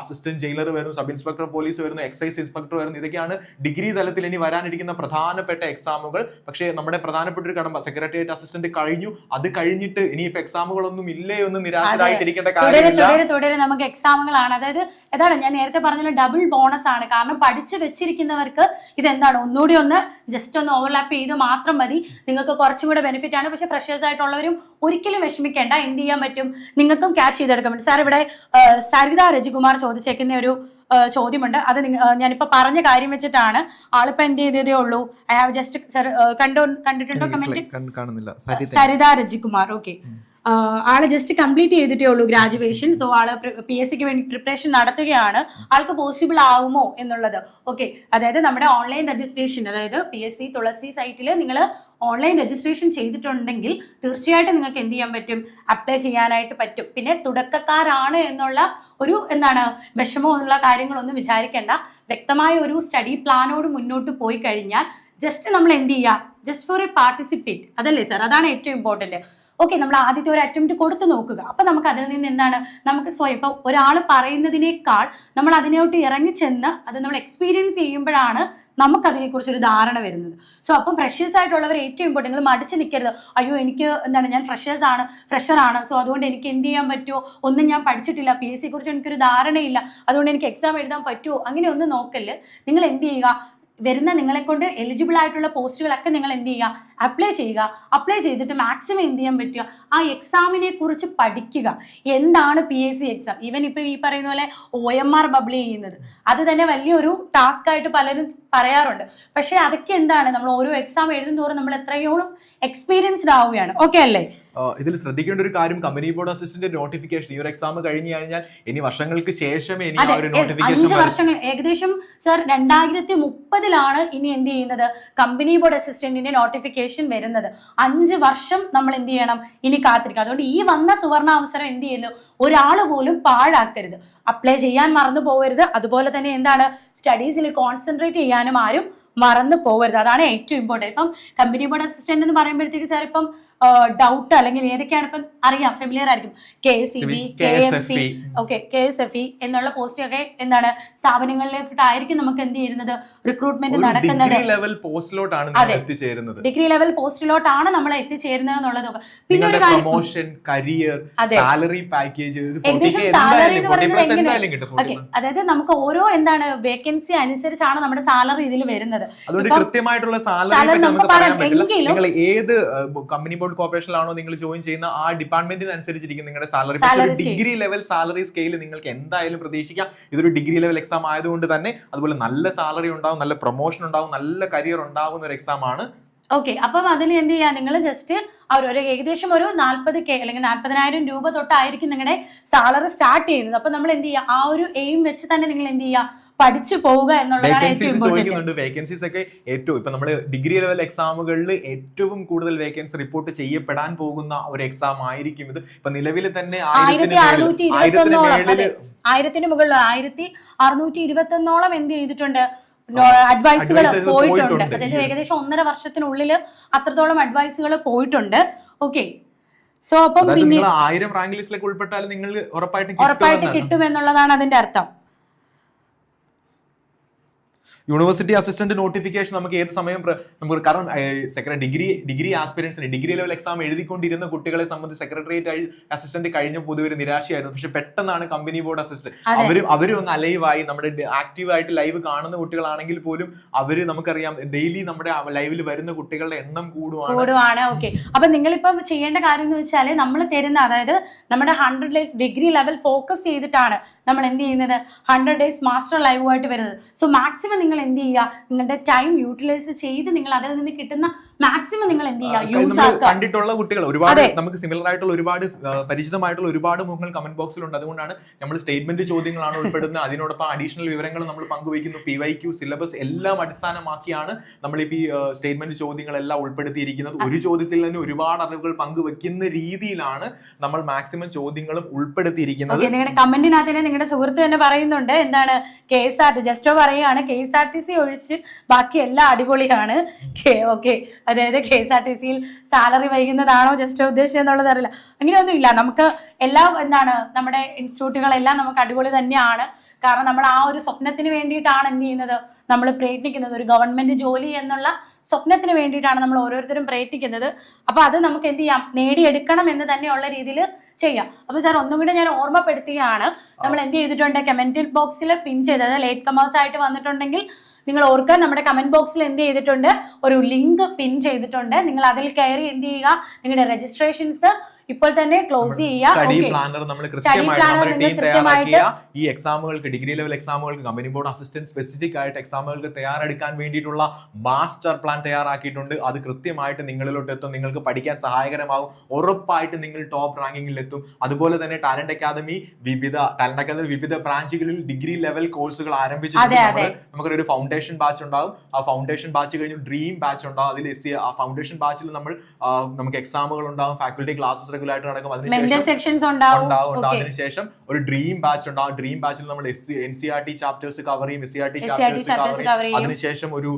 അസിസ്റ്റന്റ് ജയിലർ വരുന്നു സബ് ഇൻസ്പെക്ടർ പോലീസ് വരുന്നു എക്സൈസ് ഇൻസ്പെക്ടർ വരുന്നു. ഇതൊക്കെയാണ് ഡിഗ്രി തലത്തിൽ ഇനി വരാനിരിക്കുന്ന പ്രധാനപ്പെട്ട എക്സാമുകൾ പക്ഷേ നമ്മുടെ പ്രധാനപ്പെട്ട ഒരു കടമ്പ സെക്രട്ടേറിയറ്റ് അസിസ്റ്റന്റ് കഴിഞ്ഞു. അത് കഴിഞ്ഞിട്ട് ഇനിയിപ്പോ എക്സാമുകളൊന്നും ഇല്ലേ എന്ന് നിരാശരായിട്ടിരിക്കേണ്ട കാര്യമില്ല. തുടരെ നമുക്ക് എക്സാമുകളാണ് അതായത് എന്താണ് ഞാൻ നേരത്തെ പറഞ്ഞ ഡബിൾ ബോണസ് ആണ്. കാരണം പഠിച്ചു വെച്ചിരിക്കുന്നവർക്ക് ഇതെന്താണ്? ഒന്നുകൂടി ഒന്ന് ജസ്റ്റ് ഒന്ന് ഓവർലാപ്പ് ചെയ്ത് മാത്രം മതി. നിങ്ങൾക്ക് കുറച്ചും കൂടെ ബെനിഫിറ്റ് ആണ്. പക്ഷെ ഫ്രഷേഴ്സ് ആയിട്ടുള്ളവരും ഒരിക്കലും വിഷമിക്കേണ്ട. എന്ത് ചെയ്യാൻ പറ്റും? നിങ്ങൾക്കും ക്യാച്ച് ചെയ്തെടുക്കാൻ പറ്റും. സാർ ഇവിടെ സരിത രജികുമാർ ചോദിച്ചേക്കുന്ന ഒരു ചോദ്യമുണ്ട്. അത് ഞാനിപ്പോ പറഞ്ഞ കാര്യം വെച്ചിട്ടാണ് ആളിപ്പോ എന്ത് ചെയ്തതേ ഉള്ളൂ. ഐ ഹാവ് ജസ്റ്റ് സർ കണ്ടോ കണ്ടിട്ടുണ്ടോ കമന്റ് കാണുന്നില്ല. സരിത. രജികുമാർ ഓക്കെ. ആൾ ജസ്റ്റ് കംപ്ലീറ്റ് ചെയ്തിട്ടേ ഉള്ളൂ ഗ്രാജുവേഷൻ. സോ ആൾ പി എസ് സിക്ക് വേണ്ടി പ്രിപ്പറേഷൻ നടത്തുകയാണ്. ആൾക്ക് പോസിബിൾ ആവുമോ എന്നുള്ളത്. ഓക്കെ. അതായത് നമ്മുടെ ഓൺലൈൻ രജിസ്ട്രേഷൻ അതായത് പി എസ് സി തുളസി സൈറ്റിൽ നിങ്ങൾ ഓൺലൈൻ രജിസ്ട്രേഷൻ ചെയ്തിട്ടുണ്ടെങ്കിൽ തീർച്ചയായിട്ടും നിങ്ങൾക്ക് എന്ത് ചെയ്യാൻ പറ്റും? അപ്ലൈ ചെയ്യാനായിട്ട് പറ്റും. പിന്നെ തുടക്കക്കാരാണ് എന്നുള്ള ഒരു എന്താണ് വിഷമോ എന്നുള്ള കാര്യങ്ങളൊന്നും വിചാരിക്കേണ്ട. വ്യക്തമായ ഒരു സ്റ്റഡി പ്ലാനോട് മുന്നോട്ട് പോയി കഴിഞ്ഞാൽ ജസ്റ്റ് നമ്മൾ എന്ത് ചെയ്യുക ജസ്റ്റ് ഫോർ എ പാർട്ടിസിപ്പേറ്റ് അതല്ലേ സാർ അതാണ് ഏറ്റവും ഇമ്പോർട്ടന്റ് ഓക്കെ നമ്മൾ ആദ്യത്തെ ഒരു അറ്റംപ്റ്റ് കൊടുത്തു നോക്കുക. അപ്പൊ നമുക്ക് അതിൽ നിന്ന് എന്താണ്? നമുക്ക് സ്വയം ഒരാൾ പറയുന്നതിനേക്കാൾ നമ്മൾ അതിനോട്ട് ഇറങ്ങി ചെന്ന് അത് നമ്മൾ എക്സ്പീരിയൻസ് ചെയ്യുമ്പോഴാണ് നമുക്ക് അതിനെക്കുറിച്ച് ഒരു ധാരണ വരുന്നത്. സോ അപ്പം ഫ്രഷേഴ്സ് ആയിട്ടുള്ളവർ ഏറ്റവും ഇമ്പോർട്ടന്റ് നിങ്ങൾ മടിച്ച് നിൽക്കരുത് അയ്യോ എനിക്ക് എന്താണ് ഞാൻ ഫ്രഷേഴ്സ് ആണ് ഫ്രഷർ ആണ്. സോ അതുകൊണ്ട് എനിക്ക് എന്ത് ചെയ്യാൻ പറ്റുമോ ഒന്നും ഞാൻ പഠിച്ചിട്ടില്ല. പി എസ് സി കുറിച്ച് എനിക്കൊരു ധാരണയില്ല. അതുകൊണ്ട് എനിക്ക് എക്സാം എഴുതാൻ പറ്റുമോ അങ്ങനെ ഒന്നും നോക്കല്ല് നിങ്ങൾ എന്ത് ചെയ്യുക? വരുന്ന നിങ്ങളെ കൊണ്ട് എലിജിബിൾ ആയിട്ടുള്ള പോസ്റ്റുകളൊക്കെ നിങ്ങൾ എന്ത് ചെയ്യുക? അപ്ലൈ ചെയ്യുക. അപ്ലൈ ചെയ്തിട്ട് മാക്സിമം എന്ത് ചെയ്യാൻ പറ്റുക? ആ എക്സാമിനെ കുറിച്ച് പഠിക്കുക. എന്താണ് P S C exam even ഇപ്പൊ ഈ പറയുന്ന പോലെ ഒ എം ആർ ബബ്ലി ചെയ്യുന്നത്. അത് തന്നെ വലിയൊരു ടാസ്ക് ആയിട്ട് പലരും പറയാറുണ്ട്. പക്ഷേ അതൊക്കെ എന്താണ്? നമ്മൾ ഓരോ എക്സാം എഴുതും തോറും നമ്മൾ എത്രയോളം എക്സ്പീരിയൻസ്ഡ് ആവുകയാണ്. ഓക്കെ അല്ലേ? ഇതിൽ ശ്രദ്ധിക്കേണ്ട ഒരു കാര്യം കമ്പനി ബോർഡ് അസിസ്റ്റന്റ് നോട്ടിഫിക്കേഷൻ ഈ ഒരു എക്സാം കഴിഞ്ഞു കഴിഞ്ഞാൽ ഇനി വർഷങ്ങൾക്ക് ശേഷമേ ഇനി ആ ഒരു നോട്ടിഫിക്കേഷൻ അഞ്ച് വർഷങ്ങൾ ഏകദേശം സർ രണ്ടായിരത്തി മുപ്പതിലാണ് ഇനി എന്ത് ചെയ്യുന്നത്? കമ്പനി ബോർഡ് അസിസ്റ്റന്റിന്റെ നോട്ടിഫിക്കേഷൻ വരുന്നത്. അഞ്ച് വർഷം നമ്മൾ എന്ത് ചെയ്യണം? ഇനി കാത്തിരിക്കുക അതുകൊണ്ട് ഈ വന്ന സുവർണാവസരം എന്ത് ചെയ്യുന്നു? ഒരാൾ പോലും പാഴാക്കരുത്. അപ്ലൈ ചെയ്യാൻ മറന്നു പോകരുത് അതുപോലെ തന്നെ എന്താണ്? സ്റ്റഡീസിൽ കോൺസെൻട്രേറ്റ് ചെയ്യാനും ആരും മറന്നു പോകരുത് അതാണ് ഏറ്റവും ഇമ്പോർട്ടന്റ് ഇപ്പം കമ്പനി ബോർഡ് അസിസ്റ്റന്റ് എന്ന് പറയുമ്പോഴത്തേക്ക് സാർ ഇപ്പം ഡൗട്ട് അല്ലെങ്കിൽ ഏതൊക്കെയാണ് ഇപ്പം അറിയാം ഫെമിലിയർ ആയിരിക്കും. K S E B K F C okay K S F E എന്നുള്ള പോസ്റ്റൊക്കെ എന്താണ് സ്ഥാപനങ്ങളിലേക്കിട്ടായിരിക്കും നമുക്ക് എന്ത് ചെയ്യുന്നത്? റിക്രൂട്ട്മെന്റ് നടക്കുന്നത്. ഡിഗ്രി ലെവൽ പോസ്റ്റിലോട്ടാണ് നമ്മൾ എത്തിച്ചേരുന്നത് എന്നുള്ളത് പിന്നെ ഒരു പ്രൊമോഷൻ കരിയർ സാലറി പാക്കേജ് ഏകദേശം സാലറി എന്ന് പറയുന്നത് എങ്ങനെ? ഓക്കെ അതായത് നമുക്ക് ഓരോ എന്താണ് വേക്കൻസി അനുസരിച്ചാണ് നമ്മുടെ സാലറി ഇതിൽ വരുന്നത്. അതുകൊണ്ട് കൃത്യമായിട്ടുള്ള സാലറി നമുക്ക് പറയാൻ. പറ്റില്ല. നിങ്ങൾ ഏത് കമ്പനി ബോർഡ് കോർപ്പറേഷനിലാണോ നിങ്ങൾ ജോയിൻ ചെയ്യുന്ന ആ ഡിപ്പാർട്ട്മെന്റിന് അനുസരിച്ചിരിക്കും നിങ്ങളുടെ salary degree level salary scale നിങ്ങൾക്ക് എന്തായാലും പ്രതീക്ഷിക്കാം. ഇതൊരു ഡിഗ്രി ലെവൽ എക്സാം ആയതുകൊണ്ട് തന്നെ അതുപോലെ നല്ല സാലറി ഉണ്ടാവും നല്ല പ്രൊമോഷൻ ഉണ്ടാവും നല്ല കരിയർ ഉണ്ടാവുന്ന ഒരു എക്സാം ആണ്. ഓക്കെ അപ്പം അതിൽ എന്ത് ചെയ്യാം? നിങ്ങൾ ജസ്റ്റ് അവർ ഒരു ഏകദേശം ഒരു നാൽപ്പത് കെ അല്ലെങ്കിൽ നാൽപ്പതിനായിരം രൂപ തൊട്ടായിരിക്കും നിങ്ങളുടെ സാലറി സ്റ്റാർട്ട് ചെയ്യുന്നത്. അപ്പം നമ്മൾ എന്ത് ചെയ്യുക ആ ഒരു എയിം വെച്ച് തന്നെ നിങ്ങൾ എന്ത് ചെയ്യുക പഠിച്ചു പോവുക എന്നുള്ളതാണ് ഏറ്റവും വേക്കൻസീസ് ഇമ്പോർട്ടന്റ് വേക്കൻസീസ് ഒക്കെ ഏറ്റവും ഇപ്പൊ നമ്മൾ ഡിഗ്രി ലെവൽ എക്സാമുകളിൽ ഏറ്റവും കൂടുതൽ വേക്കൻസി റിപ്പോർട്ട് ചെയ്യപ്പെടാൻ പോകുന്ന ഒരു എക്സാം ആയിരിക്കും ഇത്. ഇപ്പൊ നിലവിൽ തന്നെ ആയിരത്തി അറുന്നൂറ്റി ഇരുപത്തി ആയിരത്തിന് മുകളിൽ ആയിരത്തി അറുന്നൂറ്റി ഇരുപത്തൊന്നോളം എന്ത് ചെയ്തിട്ടുണ്ട് അഡ്വൈസുകൾ പോയിട്ടുണ്ട്. അതായത് ഏകദേശം ഒന്നര വർഷത്തിനുള്ളിൽ അത്രത്തോളം അഡ്വൈസുകൾ പോയിട്ടുണ്ട്. ഓക്കെ സോ അപ്പം പിന്നെ ആയിരം റാങ്ക് ലിസ്റ്റിലേക്ക് ഉൾപ്പെട്ടാൽ നിങ്ങൾ ഉറപ്പായിട്ടും ഉറപ്പായിട്ട് കിട്ടും എന്നുള്ളതാണ് അതിന്റെ അർത്ഥം. യൂണിവേഴ്സിറ്റി അസിസ്റ്റന്റ് നോട്ടിഫിക്കേഷൻ നമുക്ക് ഏത് സമയം നമുക്ക് കാരണം സെക്രട്ടറി ഡിഗ്രി ഡിഗ്രി ആസ്പിരൻസിന് ഡിഗ്രി ലെവൽ എക്സാം എഴുതിക്കൊണ്ടിരുന്ന കുട്ടികളെ സംബന്ധിച്ച് സെക്രട്ടേറിയറ്റ് അസിസ്റ്റന്റ് കഴിഞ്ഞ പൊതുവെ ഒരു നിരാശയായിരുന്നു. പക്ഷെ പെട്ടെന്നാണ് കമ്പനി ബോർഡ് അസിസ്റ്റന്റ് അവർ അവരും അവരും അങ്ങ് അലൈവായി നമ്മുടെ ആക്റ്റീവ് ആയിട്ട് ലൈവ് കാണുന്ന കുട്ടികളാണെങ്കിൽ പോലും അവർ നമുക്കറിയാം ഡെയിലി നമ്മുടെ ലൈവിൽ വരുന്ന കുട്ടികളുടെ എണ്ണം കൂടുവാണ്. കൂടുവാണ് ഓക്കെ അപ്പൊ നിങ്ങളിപ്പം ചെയ്യേണ്ട കാര്യം എന്ന് വെച്ചാൽ നമ്മൾ തരുന്ന അതായത് നമ്മുടെ hundred days degree level focus ചെയ്തിട്ടാണ് നമ്മൾ എന്ത് ചെയ്യുന്നത്? ഹൺഡ്രഡ് ഡേയ്സ് മാസ്റ്റർ ലൈവുമായിട്ട് വരുന്നത്. സോ മാക്സിമം നിങ്ങൾ എന്ത് ചെയ്യുക? നിങ്ങളുടെ ടൈം യൂട്ടിലൈസ് ചെയ്ത് നിങ്ങൾ അതിൽ നിന്ന് കിട്ടുന്ന മാക്സിമം നിങ്ങൾ എന്ത് ചെയ്യുക? യൂസ് ആക്കുക. കണ്ടിട്ടുള്ള കുട്ടികൾ ഒരുപാട് നമുക്ക് സിമിലർ ആയിട്ടുള്ള ഒരുപാട് പരിചിതമായിട്ടുള്ള ഒരുപാട് മുഖങ്ങൾ കമന്റ് ബോക്സിലുണ്ട് അതുകൊണ്ടാണ് നമ്മൾ സ്റ്റേറ്റ്മെന്റ് ചോദ്യങ്ങളാണ് ഉൾപ്പെടുന്നത്. അതിനോടൊപ്പം അഡീഷണൽ വിവരങ്ങൾ നമ്മൾ പങ്കുവയ്ക്കുന്നു. പി വൈ ക്യൂ സിലബസ് എല്ലാം അടിസ്ഥാനമാക്കിയാണ് നമ്മൾ ഈ സ്റ്റേറ്റ്മെന്റ് ചോദ്യങ്ങളെല്ലാം ഉൾപ്പെടുത്തിയിരിക്കുന്നത്. ഒരു ചോദ്യത്തിൽ തന്നെ ഒരുപാട് അറിവുകൾ പങ്കുവെക്കുന്ന രീതിയിലാണ് നമ്മൾ മാക്സിമം ചോദ്യങ്ങളും ഉൾപ്പെടുത്തിയിരിക്കുന്നത്. നിങ്ങളുടെ കമന്റിനകത്ത് തന്നെ നിങ്ങളുടെ സുഹൃത്ത് തന്നെ പറയുന്നുണ്ട്. എന്താണ്? K S R T Justo പറയുകയാണ്. K S R T C ഒഴിച്ച് ബാക്കി എല്ലാം അടിപൊളിയാണ്. ഓക്കെ അതായത് കെ എസ് ആർ ടി സിയിൽ സാലറി വൈകുന്നതാണോ ജസ്റ്റ് ഉദ്ദേശിച്ചത് എന്നുള്ളത് അറിയില്ല. അങ്ങനെയൊന്നും ഇല്ല നമുക്ക് എല്ലാ എന്താണ് നമ്മുടെ ഇൻസ്റ്റിറ്റ്യൂട്ടുകളെല്ലാം നമുക്ക് അടിപൊളി തന്നെയാണ്. കാരണം നമ്മൾ ആ ഒരു സ്വപ്നത്തിന് വേണ്ടിയിട്ടാണ് എന്ത് ചെയ്യുന്നത്? നമ്മൾ പ്രയത്നിക്കുന്നത്. ഒരു ഗവൺമെന്റ് ജോലി എന്നുള്ള സ്വപ്നത്തിന് വേണ്ടിയിട്ടാണ് നമ്മൾ ഓരോരുത്തരും പ്രയത്നിക്കുന്നത്. അപ്പൊ അത് നമുക്ക് എന്ത് ചെയ്യാം? നേടിയെടുക്കണം എന്ന് തന്നെയുള്ള രീതിയിൽ ചെയ്യാം. അപ്പൊ സാർ ഒന്നും കൂടെ ഞാൻ ഓർമ്മപ്പെടുത്തുകയാണ്. നമ്മൾ എന്ത് ചെയ്തിട്ടുണ്ട്? കമന്റ് ബോക്സിൽ പിൻ ചെയ്ത് അതായത് ലേറ്റ് കമേഴ്സ് ആയിട്ട് വന്നിട്ടുണ്ടെങ്കിൽ നിങ്ങൾ ഓർക്കുക നമ്മുടെ കമന്റ് ബോക്സിൽ എന്ത് ചെയ്തിട്ടുണ്ട്? ഒരു ലിങ്ക് പിൻ ചെയ്തിട്ടുണ്ട്. നിങ്ങൾ അതിൽ കയറി എന്ത് ചെയ്യുക? നിങ്ങളുടെ രജിസ്ട്രേഷൻസ് ഇപ്പോൾ തന്നെ ക്ലോസ് ചെയ്യുക സ്റ്റഡി പ്ലാനർ നമ്മൾ കൃത്യമായിട്ട് ഈ എക്സാമുകൾക്ക് ഡിഗ്രി ലെവൽ എക്സാമുകൾക്ക് കമ്പനി ബോർഡ് അസിസ്റ്റന്റ് സ്പെസിഫിക് ആയിട്ട് എക്സാമുകൾക്ക് തയ്യാറെടുക്കാൻ വേണ്ടിയിട്ടുള്ള മാസ്റ്റർ പ്ലാൻ തയ്യാറാക്കിയിട്ടുണ്ട്. അത് കൃത്യമായിട്ട് നിങ്ങളിലോട്ട് എത്തും. നിങ്ങൾക്ക് പഠിക്കാൻ സഹായകരമാകും ഉറപ്പായിട്ട് നിങ്ങൾ ടോപ്പ് റാങ്കിങ്ങിൽ എത്തും. അതുപോലെ തന്നെ ടാലന്റ് അക്കാദമി വിവിധ ടാലന്റ് അക്കാദമി വിവിധ ബ്രാഞ്ചുകളിൽ ഡിഗ്രി ലെവൽ കോഴ്സുകൾ ആരംഭിച്ചിട്ടുണ്ട്. നമുക്കൊരു ഫൗണ്ടേഷൻ ബാച്ച് ഉണ്ടാകും ആ ഫൗണ്ടേഷൻ ബാച്ച് കഴിഞ്ഞ് ഡ്രീം ബാച്ച് ഉണ്ടാകും അതിൽ എസ് ആ ഫൗണ്ടേഷൻ ബാച്ചിൽ നമ്മൾ നമുക്ക് എക്സാമുകൾ ഉണ്ടാകും ഫാക്കൽറ്റി ക്ലാസ്സസ് റെഗുലർ ആയിട്ട് നടക്കും. അതിനുശേഷം ഉണ്ടാവും. അതിനുശേഷം ഒരു ഡ്രീം ബാച്ച് ഉണ്ടാവും. ഡ്രീം ബാച്ചിൽ നമ്മൾ N C R T chapters cover ചെയ്യും. S C R T chapters cover ചെയ്യും. അതിനുശേഷം ഒരു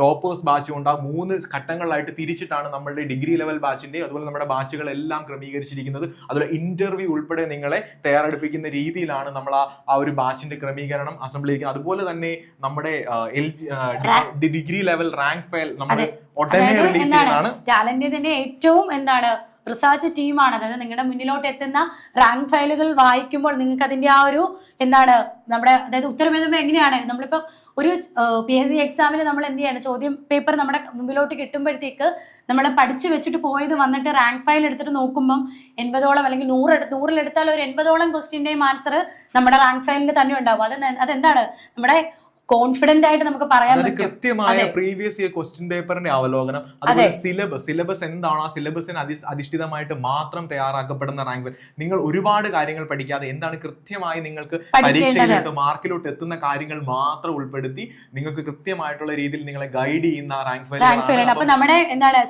ടോപ്പേഴ്സ് ബാച്ചും ഉണ്ടാവും. മൂന്ന് ഘട്ടങ്ങളിലായിട്ട് തിരിച്ചിട്ടാണ് നമ്മുടെ ഡിഗ്രി ലെവൽ ബാച്ചിന്റെ അതുപോലെ നമ്മുടെ ബാച്ചുകൾ എല്ലാം ക്രമീകരിച്ചിരിക്കുന്നത്. അതുപോലെ ഇന്റർവ്യൂ ഉൾപ്പെടെ നിങ്ങളെ തയ്യാറെടുപ്പിക്കുന്ന രീതിയിലാണ് നമ്മൾ ആ ഒരു ബാച്ചിന്റെ ക്രമീകരണം അസംബ്ലി ചെയ്യുന്നത്. അതുപോലെ തന്നെ നമ്മുടെ L degree level rank file നമ്മൾ ഉടനെ റിലീസ് ചെയ്യുന്നതാണ്. ടാലന്റിന്റെ ഏറ്റവും എന്താണ്? റിസർച്ച് ടീമാണ്. അതായത് നിങ്ങളുടെ മുന്നിലോട്ട് എത്തുന്ന റാങ്ക് ഫയലുകൾ വായിക്കുമ്പോൾ നിങ്ങൾക്ക് അതിന്റെ ആ ഒരു എന്താണ് നമ്മുടെ അതായത് ഉത്തരം എഴുതുമ്പോൾ എങ്ങനെയാണ്? നമ്മളിപ്പോ ഒരു പി എസ് സി എക്സാമിന് നമ്മൾ എന്ത് ചെയ്യാണ്? ചോദ്യം പേപ്പർ നമ്മുടെ മുമ്പിലോട്ട് കിട്ടുമ്പോഴത്തേക്ക് നമ്മൾ പഠിച്ചു വെച്ചിട്ട് പോയത് വന്നിട്ട് റാങ്ക് ഫയൽ എടുത്തിട്ട് നോക്കുമ്പം എൺപതോളം അല്ലെങ്കിൽ നൂറ് നൂറിലെടുത്താൽ ഒരു എൺപതോളം ക്വസ്റ്റ്യന്റെയും ആൻസർ നമ്മുടെ റാങ്ക് ഫയലിൽ തന്നെ ഉണ്ടാവും. അത് അതെന്താണ്? നമ്മുടെ കോൺഫിഡന്റ് ആയിട്ട് നമുക്ക് പറയാൻ പറ്റും. കൃത്യമായ പ്രീവിയസ് ഇയർ ക്വസ്റ്റ്യൻ പേപ്പറിന്റെ അവലോകനം അതുപോലെ സിലബസ് സിലബസ് എന്താണ് ആ സിലബസിന് അധി അധിഷ്ഠിതമായിട്ട് മാത്രം തയ്യാറാക്കപ്പെടുന്ന റാങ്ക് നിങ്ങൾ ഒരുപാട് കാര്യങ്ങൾ പഠിക്കാതെ എന്താണ് കൃത്യമായി നിങ്ങൾക്ക്. പരീക്ഷയിലോട്ട് മാർക്കിലോട്ട് എത്തുന്ന കാര്യങ്ങൾ മാത്രം ഉൾപ്പെടുത്തി നിങ്ങൾക്ക് കൃത്യമായിട്ടുള്ള രീതിയിൽ നിങ്ങളെ ഗൈഡ് ചെയ്യുന്ന റാങ്ക് റാങ്ക് ഫയൽ അപ്പൊ നമ്മുടെ എന്താണ്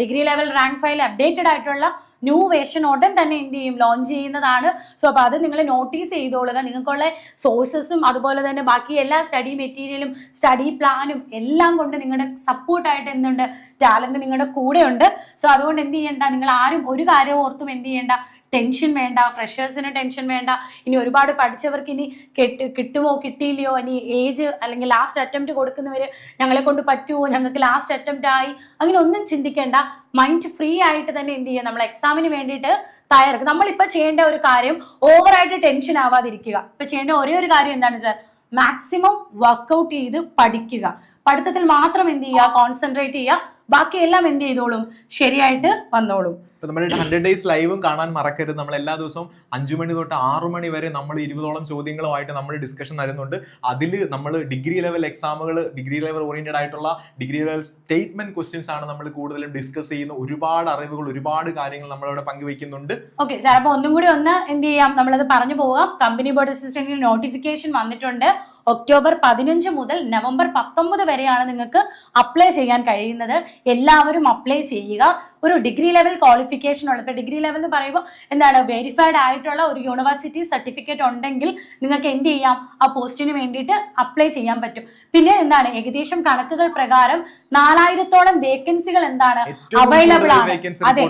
degree level rank file updated ആയിട്ടുള്ള ന്യൂ വേഷൻ ഉടൻ തന്നെ എന്ത് ചെയ്യും? ലോഞ്ച് ചെയ്യുന്നതാണ്. സോ അപ്പൊ അത് നിങ്ങൾ നോട്ടീസ് ചെയ്തോളുക. നിങ്ങൾക്കുള്ള സോഴ്സസും അതുപോലെ തന്നെ ബാക്കി എല്ലാ സ്റ്റഡി മെറ്റീരിയലും സ്റ്റഡി പ്ലാനും എല്ലാം കൊണ്ട് നിങ്ങളുടെ സപ്പോർട്ടായിട്ട് എന്തുണ്ട്? ടാലന്റ് നിങ്ങളുടെ കൂടെ ഉണ്ട് സോ അതുകൊണ്ട് എന്ത് ചെയ്യണ്ട? നിങ്ങൾ ആരും ഒരു കാര്യം ഓർത്തും എന്ത് ചെയ്യണ്ട? ടെൻഷൻ വേണ്ട ഫ്രഷേഴ്സിന് ടെൻഷൻ വേണ്ട. ഇനി ഒരുപാട് പഠിച്ചവർക്ക് ഇനി കെട്ടി കിട്ടുമോ കിട്ടിയില്ലയോ ഇനി ഏജ് അല്ലെങ്കിൽ ലാസ്റ്റ് അറ്റംപ്റ്റ് കൊടുക്കുന്നവർ ഞങ്ങളെ കൊണ്ട് പറ്റുമോ ഞങ്ങൾക്ക് ലാസ്റ്റ് അറ്റംപ്റ്റ് ആയി. അങ്ങനെ ഒന്നും ചിന്തിക്കേണ്ട. മൈൻഡ് ഫ്രീ ആയിട്ട് തന്നെ എന്ത് ചെയ്യുക നമ്മൾ എക്സാമിന് വേണ്ടിയിട്ട് തയ്യാറെടുക്കുക നമ്മളിപ്പോൾ ചെയ്യേണ്ട ഒരു കാര്യം ഓവറായിട്ട് ടെൻഷൻ ആവാതിരിക്കുക. ഇപ്പൊ ചെയ്യേണ്ട ഒരേ ഒരു കാര്യം എന്താണ് സർ മാക്സിമം വർക്കൗട്ട് ചെയ്ത് പഠിക്കുക. പഠിത്തത്തിൽ മാത്രം എന്ത് ചെയ്യുക? കോൺസെൻട്രേറ്റ് ചെയ്യുക. ബാക്കി എല്ലാം എന്ത് ചെയ്തോളും? ശരിയായിട്ട് വന്നോളും. നമ്മുടെ ഹൺഡ്രഡ് ഡേയ്സ് ലൈവും കാണാൻ മറക്കരുത്. നമ്മൾ എല്ലാ ദിവസവും അഞ്ചു മണി തൊട്ട് ആറു മണി വരെ നമ്മൾ ഇരുപതോളം ചോദ്യങ്ങളുമായിട്ട് നമ്മൾ ഡിസ്കഷൻ തരുന്നുണ്ട് അതിൽ നമ്മൾ ഡിഗ്രി ലെവൽ എക്സാമുകൾ ഡിഗ്രി ലെവൽ ഓറിയന്റഡ് ആയിട്ടുള്ള ഡിഗ്രി ലെവൽ സ്റ്റേറ്റ്മെന്റ് ക്വസ്റ്റ്യൻസ് ആണ് നമ്മൾ കൂടുതലും ഡിസ്കസ് ചെയ്യുന്ന ഒരുപാട് അറിവുകൾ ഒരുപാട് കാര്യങ്ങൾ നമ്മളിവിടെ പങ്കുവെക്കുന്നുണ്ട് ഓക്കെ സാർ അപ്പൊ ഒന്നും കൂടി ഒന്ന് എന്ത് ചെയ്യാം? നമ്മളത് പറഞ്ഞു പോകാം. കമ്പനി ബോർഡ് അസിസ്റ്റന്റിന് നോട്ടിഫിക്കേഷൻ വന്നിട്ടുണ്ട്. ഒക്ടോബർ പതിനഞ്ച് മുതൽ നവംബർ പത്തൊമ്പത് വരെയാണ് നിങ്ങൾക്ക് അപ്ലൈ ചെയ്യാൻ കഴിയുന്നത്. എല്ലാവരും അപ്ലൈ ചെയ്യുക. ഒരു ഡിഗ്രി ലെവൽ ക്വാളിഫിക്കേഷൻ ഉള്ള ഇപ്പൊ ഡിഗ്രി ലെവൽ എന്ന് പറയുമ്പോൾ എന്താണ് വെരിഫൈഡ് ആയിട്ടുള്ള ഒരു യൂണിവേഴ്സിറ്റി സർട്ടിഫിക്കറ്റ് ഉണ്ടെങ്കിൽ നിങ്ങൾക്ക് എന്ത് ചെയ്യാം? ആ പോസ്റ്റിന് വേണ്ടിയിട്ട് അപ്ലൈ ചെയ്യാൻ പറ്റും. പിന്നെ എന്താണ് ഏകദേശം കണക്കുകൾ പ്രകാരം നാലായിരത്തോളം വേക്കൻസികൾ എന്താണ് അവൈലബിൾ ആണ്. അതെ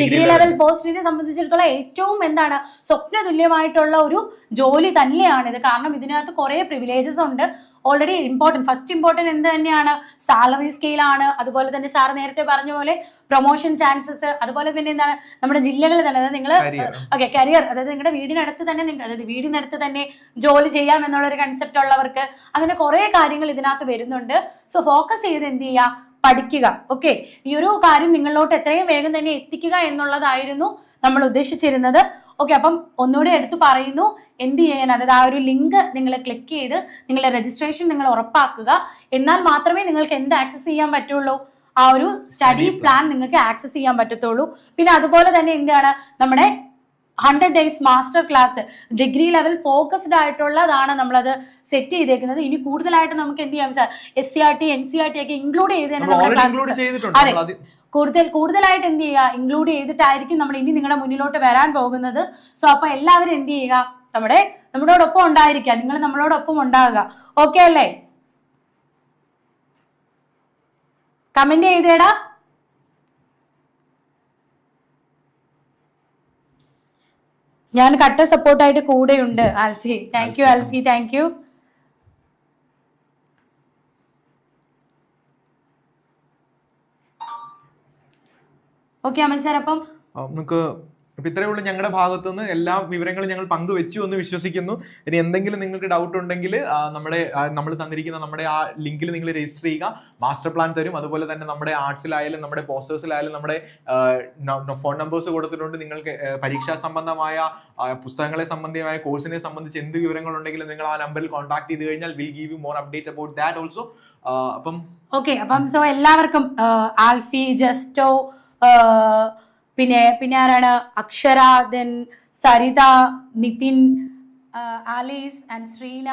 ഡിഗ്രി ലെവൽ പോസ്റ്റിനെ സംബന്ധിച്ചിടത്തോളം ഏറ്റവും എന്താണ് സ്വപ്ന തുല്യമായിട്ടുള്ള ഒരു ജോലി തന്നെയാണ് ഇത്. കാരണം ഇതിനകത്ത് കുറെ പ്രിവിലേജസ് ഉണ്ട്. ഓൾറെഡി ഇമ്പോർട്ടന്റ് ഫസ്റ്റ് ഇമ്പോർട്ടന്റ് എന്ത് തന്നെയാണ്? സാലറി സ്കെയിലാണ് അതുപോലെ തന്നെ സാർ നേരത്തെ പറഞ്ഞ പോലെ പ്രൊമോഷൻ ചാൻസസ് അതുപോലെ പിന്നെ എന്താണ്? നമ്മുടെ ജില്ലകൾ തന്നെ. അതായത് നിങ്ങൾ. ഓക്കെ കരിയർ അതായത് നിങ്ങളുടെ വീടിനടുത്ത് തന്നെ നിങ്ങൾക്ക് അതായത് വീടിനടുത്ത് തന്നെ ജോലി ചെയ്യാം എന്നുള്ളൊരു കൺസെപ്റ്റ് ഉള്ളവർക്ക് അങ്ങനെ കുറേ കാര്യങ്ങൾ ഇതിനകത്ത് വരുന്നുണ്ട്. സോ ഫോക്കസ് ചെയ്ത് എന്ത് ചെയ്യുക പഠിക്കുക. ഓക്കെ ഈ ഒരു കാര്യം നിങ്ങളിലോട്ട് എത്രയും വേഗം തന്നെ എത്തിക്കുക എന്നുള്ളതായിരുന്നു നമ്മൾ ഉദ്ദേശിച്ചിരുന്നത്. ഓക്കെ അപ്പം ഒന്നുകൂടെ എടുത്തു പറയുന്നു. എന്ത് ചെയ്യാൻ അതായത് ആ ഒരു ലിങ്ക് നിങ്ങൾ ക്ലിക്ക് ചെയ്ത് നിങ്ങളുടെ രജിസ്ട്രേഷൻ നിങ്ങൾ ഉറപ്പാക്കുക. എന്നാൽ മാത്രമേ നിങ്ങൾക്ക് എന്ത് ആക്സസ് ചെയ്യാൻ പറ്റുള്ളൂ? ആ ഒരു സ്റ്റഡി പ്ലാൻ നിങ്ങൾക്ക് ആക്സസ് ചെയ്യാൻ പറ്റത്തുള്ളൂ. പിന്നെ അതുപോലെ തന്നെ എന്താണ്? നമ്മുടെ hundred days master class degree level focused ആയിട്ടുള്ളതാണ് നമ്മളത് സെറ്റ് ചെയ്തേക്കുന്നത്. ഇനി കൂടുതലായിട്ട് നമുക്ക് എന്ത് ചെയ്യാം sir S C R T N C R T ഒക്കെ ഇൻക്ലൂഡ് ചെയ്ത് തന്നെ നമ്മുടെ അതെ. കൂടുതൽ കൂടുതലായിട്ട് എന്ത് ചെയ്യുക? ഇൻക്ലൂഡ് ചെയ്തിട്ടായിരിക്കും നമ്മൾ ഇനി നിങ്ങളുടെ മുന്നിലോട്ട് വരാൻ പോകുന്നത്. സോ അപ്പൊ എല്ലാവരും എന്ത് ചെയ്യുക? നമ്മുടെ നമ്മളോടൊപ്പം ഉണ്ടായിരിക്കുക. നിങ്ങൾ നമ്മളോടൊപ്പം ഉണ്ടാവുക ഓക്കെ അല്ലേ? കമന്റ് ചെയ്തേടാ. ഞാൻ കട്ട സപ്പോർട്ടായിട്ട് കൂടെയുണ്ട് Alfi. Thank you Alfi. Thank you okay Amal sir അപ്പം? നമുക്ക് അപ്പൊ ഇത്രയേ ഉള്ളൂ ഞങ്ങളുടെ ഭാഗത്തു നിന്ന് എല്ലാ വിവരങ്ങളും ഞങ്ങൾ പങ്കുവെച്ചു എന്ന് വിശ്വസിക്കുന്നു. ഇനി എന്തെങ്കിലും നിങ്ങൾക്ക് ഡൗട്ട് ഉണ്ടെങ്കിൽ നമ്മുടെ നമ്മൾ തന്നിരിക്കുന്ന നമ്മുടെ ആ ലിങ്കിൽ നിങ്ങൾ രജിസ്റ്റർ ചെയ്യുക. മാസ്റ്റർ പ്ലാൻ തരും. അതുപോലെ തന്നെ നമ്മുടെ ആർട്സിലായാലും നമ്മുടെ പോസ്റ്റേഴ്സിലായാലും നമ്മുടെ ഫോൺ നമ്പേഴ്സ് കൊടുത്തിട്ടുണ്ട്. നിങ്ങൾക്ക് പരീക്ഷാ സംബന്ധമായ പുസ്തകങ്ങളെ സംബന്ധമായ കോഴ്സിനെ സംബന്ധിച്ച് എന്ത് വിവരങ്ങളുണ്ടെങ്കിലും നിങ്ങൾ ആ നമ്പറിൽ കോൺടാക്ട് ചെയ്ത് കഴിഞ്ഞാൽ will give you more update about that also അപ്പം ഓക്കെ അപ്പം സോ എല്ലാവർക്കും ആൽഫി ജസ്റ്റോ പിന്നെ പിന്നെ ആരാണ്? Akshara then Saritha Nithin Alice and Shreena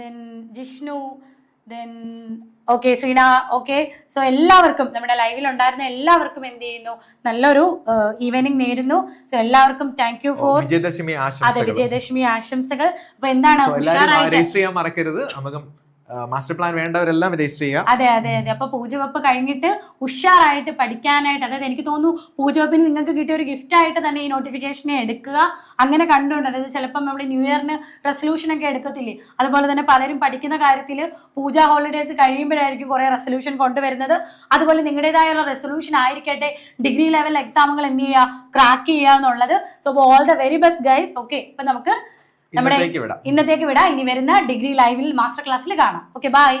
then Jishnu then okay Shreena okay so എല്ലാവർക്കും നമ്മുടെ ലൈവിൽ ഉണ്ടായിരുന്ന എല്ലാവർക്കും എന്ത് ചെയ്യുന്നു? നല്ലൊരു ഈവനിങ് നേരുന്നു. സോ എല്ലാവർക്കും താങ്ക് യു ഫോർ വിജയദശമി അതെ വിജയദശമി ആശംസകൾ. അപ്പൊ എന്താണ് രജിസ്റ്റർ ചെയ്യാൻ മറക്കരുത്. നമുക്ക് മാസ്റ്റർ പ്ലാൻ വേണ്ടവരെല്ലാം രജിസ്റ്റർ ചെയ്യുക. അതെ അതെ അതെ. അപ്പൊ പൂജവപ്പ് കഴിഞ്ഞിട്ട് ഉഷാറായിട്ട് പഠിക്കാനായിട്ട് അതായത് എനിക്ക് തോന്നുന്നു പൂജവപ്പിന് നിങ്ങൾക്ക് കിട്ടിയ ഒരു ഗിഫ്റ്റ് ആയിട്ട് തന്നെ ഈ നോട്ടിഫിക്കേഷനെ എടുക്കുക. അങ്ങനെ കണ്ടുകൊണ്ട് അതായത് ചിലപ്പം നമ്മൾ ന്യൂ ഇയറിന് റെസൊല്യൂഷൻ ഒക്കെ എടുക്കത്തില്ലേ? അതുപോലെ തന്നെ പലരും പഠിക്കുന്ന കാര്യത്തിൽ പൂജ ഹോളിഡേസ് കഴിയുമ്പോഴായിരിക്കും കുറെ റെസൊല്യൂഷൻ കൊണ്ടുവരുന്നത്. അതുപോലെ നിങ്ങളുടേതായുള്ള റെസൊല്യൂഷൻ ആയിരിക്കട്ടെ. ഡിഗ്രി ലെവൽ എക്സാമുകൾ എന്ത് ചെയ്യുക? ക്രാക്ക് ചെയ്യുക എന്നുള്ളത്. So all the very best guys okay ഇപ്പൊ നമുക്ക് നമ്മുടെ ഇന്നത്തേക്ക് വിടാം. ഇനി വരുന്ന ഡിഗ്രി ലൈവിൽ മാസ്റ്റർ ക്ലാസ്സിൽ കാണാം. Okay bye